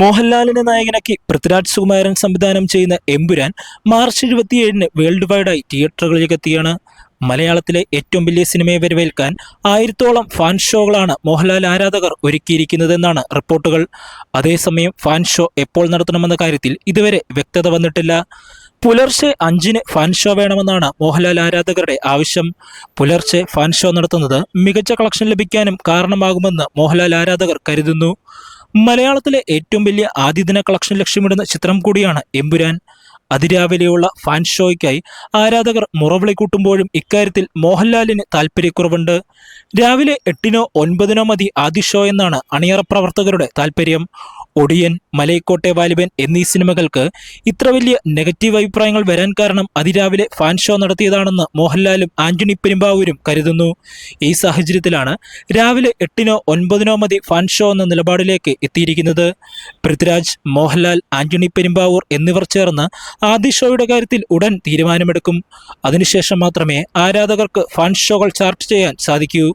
മോഹൻലാലിനെ നായകനാക്കി പൃഥ്വിരാജ് സുകുമാരൻ സംവിധാനം ചെയ്യുന്ന എമ്പുരാൻ മാർച്ച് ഇരുപത്തിയേഴിന് വേൾഡ് വൈഡായി തിയേറ്ററുകളിലേക്ക് എത്തിയാണ് മലയാളത്തിലെ ഏറ്റവും വലിയ സിനിമയെ വരവേൽക്കാൻ ആയിരത്തോളം ഫാൻ ഷോകളാണ് മോഹൻലാൽ ആരാധകർ ഒരുക്കിയിരിക്കുന്നതെന്നാണ് റിപ്പോർട്ടുകൾ. അതേസമയം ഫാൻ ഷോ എപ്പോൾ നടത്തണമെന്ന കാര്യത്തിൽ ഇതുവരെ വ്യക്തത വന്നിട്ടില്ല. പുലർച്ചെ അഞ്ചിന് ഫാൻ ഷോ വേണമെന്നാണ് മോഹൻലാൽ ആരാധകരുടെ ആവശ്യം. പുലർച്ചെ ഫാൻ ഷോ നടത്തുന്നത് മികച്ച കളക്ഷൻ ലഭിക്കാനും കാരണമാകുമെന്ന് മോഹൻലാൽ ആരാധകർ കരുതുന്നു. മലയാളത്തിലെ ഏറ്റവും വലിയ ആദ്യദിന കളക്ഷൻ ലക്ഷ്യമിടുന്ന ചിത്രം കൂടിയാണ് എമ്പുരാൻ. അതിരാവിലെയുള്ള ഫാൻ ഷോയ്ക്കായി ആരാധകർ മുറവിളി കൂട്ടുമ്പോഴും ഇക്കാര്യത്തിൽ മോഹൻലാലിന് താല്പര്യക്കുറവുണ്ട് രാവിലെ എട്ടിനോ ഒൻപതിനോ മതി ആദ്യ ഷോ എന്നാണ് അണിയറ പ്രവർത്തകരുടെ താല്പര്യം ഒടിയൻ മലയക്കോട്ടെ വാലിബൻ എന്നീ സിനിമകൾക്ക് ഇത്ര വലിയ നെഗറ്റീവ് അഭിപ്രായങ്ങൾ വരാൻ കാരണം അതിരാവിലെ ഫാൻ ഷോ നടത്തിയതാണെന്ന് മോഹൻലാലും ആന്റണി പെരുമ്പാവൂരും കരുതുന്നു. ഈ സാഹചര്യത്തിലാണ് രാവിലെ എട്ടിനോ ഒൻപതിനോ മതി ഫാൻ ഷോ എന്ന നിലപാടിലേക്ക് എത്തിയിരിക്കുന്നത്. പൃഥ്വിരാജ് മോഹൻലാൽ ആന്റണി പെരുമ്പാവൂർ എന്നിവർ ചേർന്ന് ആദ്യ ഷോയുടെ കാര്യത്തിൽ ഉടൻ തീരുമാനമെടുക്കും. അതിനുശേഷം മാത്രമേ ആരാധകർക്ക് ഫാൻ ഷോകൾ ചാർട്ട് ചെയ്യാൻ സാധിക്കൂ.